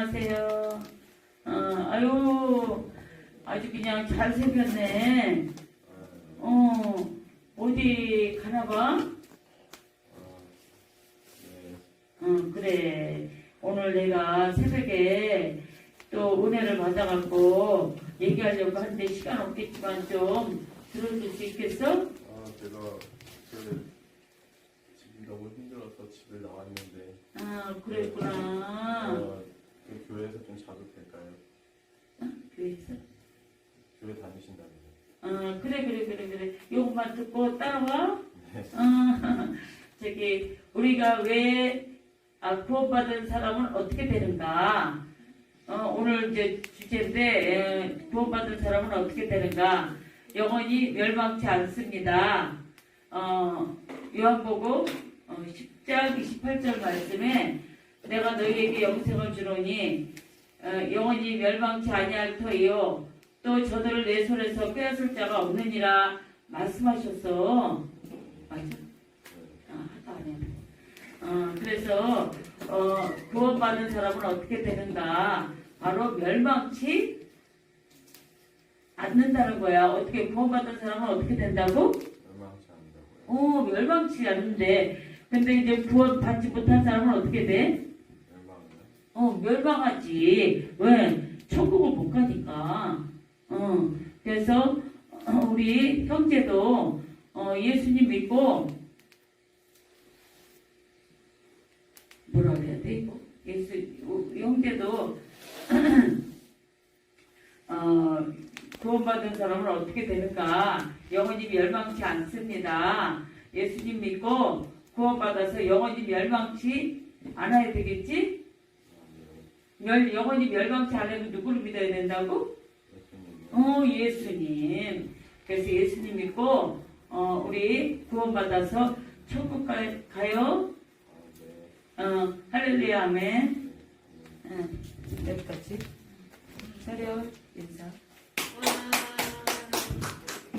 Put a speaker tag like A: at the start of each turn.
A: 안녕하세요. 어, 아유, 아주 그냥 잘 생겼네. 어, 어디 가나 봐? 응, 그래. 오늘 내가 새벽에 또 은혜를 받아갖고 얘기하려고 하는데 시간 없겠지만 좀 들어줄 수 있겠어?
B: 아, 제가 그 지금 너무 힘들어서 집을 나왔는데
A: 아, 그랬구나.
B: 어, 그 교회에서 좀 자도 될까요?
A: 교회에서?
B: 교회 다니신다면요?
A: 어, 그래, 그래, 그래, 그래. 요것만 듣고 따라와.
B: 네.
A: 어, 저기, 우리가 왜, 아, 구원받은 사람은 어떻게 되는가? 어, 오늘 이제 주제인데, 에, 구원받은 사람은 어떻게 되는가? 영원히 멸망치 않습니다. 어, 요한복음 어, 10장 28절 말씀에 내가 너희에게 영생을 주노니 어, 영원히 멸망치 아니할 터이요 또 저들을 내 손에서 빼앗을 자가 없느니라 말씀하셨어. 맞아? 아, 하다 안 해. 어, 그래서 어, 구원받은 사람은 어떻게 되는가? 바로 멸망치 않는다는 거야. 어떻게 구원받은 사람은 어떻게 된다고?
B: 멸망치 않는다고요?
A: 어, 멸망치 않는데. 근데 이제 구원받지 못한 사람은 어떻게 돼? 어, 멸망하지. 왜? 천국을 못 가니까. 어, 그래서 어, 우리 형제도 어, 예수님 믿고 뭐라 그래야 돼 이거? 예수 형제도 어, 구원받은 사람은 어떻게 되는가? 영원히 멸망치 않습니다. 예수님 믿고 구원받아서 영원히 멸망치 않아야 되겠지? 멸, 영원히 멸망치 않으면 누구를 믿어야 된다고? 어, 예수님. 그래서 예수님 믿고, 어, 우리 구원받아서 천국 가, 가요?
B: 아, 네.
A: 어, 할렐루야, 아멘.
B: 네.
A: 응, 여기까지. 차려, 인사.